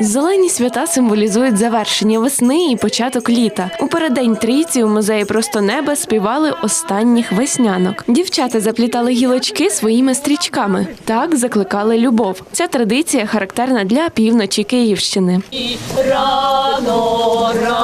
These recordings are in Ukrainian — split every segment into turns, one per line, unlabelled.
Зелені свята символізують завершення весни і початок літа. У переддень трійці у музеї просто неба співали останніх веснянок. Дівчата заплітали гілочки своїми стрічками. Так закликали любов. Ця традиція характерна для півночі Київщини.
Рано, рано,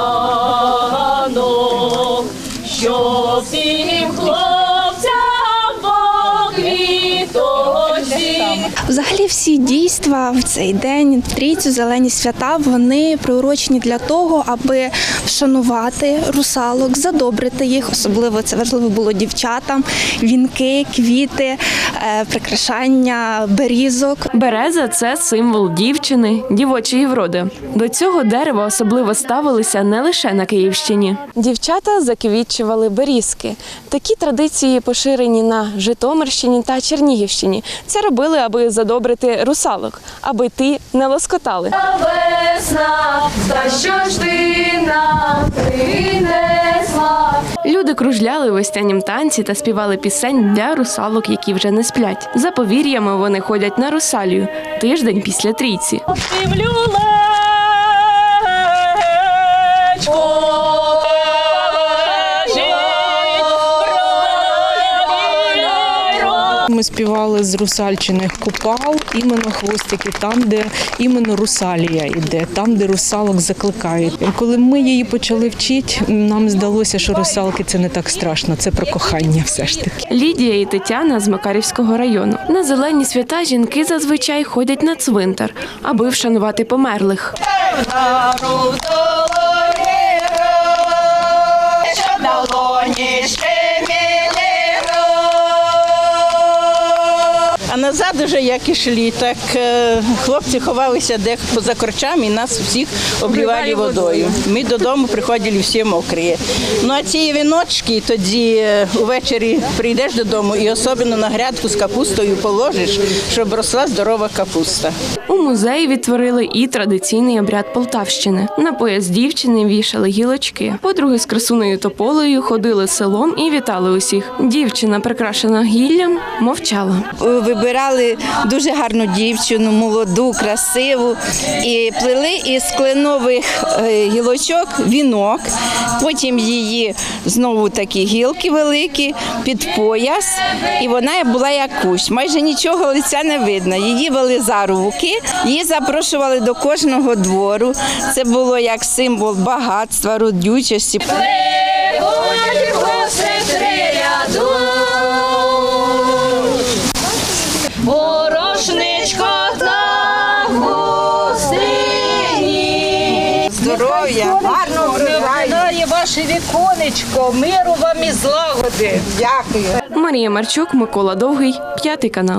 Взагалі всі дійства в цей день, трійцю, зелені свята, вони приурочені для того, аби вшанувати русалок, задобрити їх. Особливо це важливо було дівчатам. Вінки, квіти, е, прикрашання, берізок.
Береза це символ дівчини, дівочої вроди. До цього дерева особливо ставилися не лише на Київщині. Дівчата заквітчували берізки. Такі традиції поширені на Житомирщині та Чернігівщині. Це робили, аби задобрити русалок, аби ті не лоскотали.
Весна, та що ж ти нам принесла?
Люди кружляли в веснянім танці та співали пісень для русалок, які вже не сплять. За повір'ями вони ходять на русалію тиждень після трійці.
Дивлю
Ми співали з русальчиних купал, іменно хвостики, там, де іменно русалія йде, там, де русалок закликають. Коли ми її почали вчити, нам здалося, що русалки це не так страшно, це про кохання все ж таки.
Лідія і Тетяна з Макарівського району. На зелені свята жінки зазвичай ходять на цвинтар, аби вшанувати померлих.
Назад уже як ішли, так е, хлопці ховалися де поза корчами і нас всіх обливали водою. Ми додому приходили всі мокрі. Ну а ці віночки тоді е, увечері прийдеш додому і особливо на грядку з капустою положиш, щоб росла здорова капуста.
У музеї відтворили і традиційний обряд Полтавщини. На пояс дівчини вішали гілочки. Подруги з красунею тополею ходили селом і вітали усіх. Дівчина, прикрашена гіллям, мовчала.
Вибирали дуже гарну дівчину, молоду, красиву, і плели із кленових е, гілочок вінок. Потім її знову такі гілки великі під пояс, і вона була як кущ. Майже нічого лиця не видно. Її вели за руки, її запрошували до кожного двору. Це було як символ багатства, родючості.
Здоров'я, гарно
Виглядає ваше віконечко, миру вам і злагоди.
Дякую.
Марія Марчук, Микола Довгий, п'ятий канал.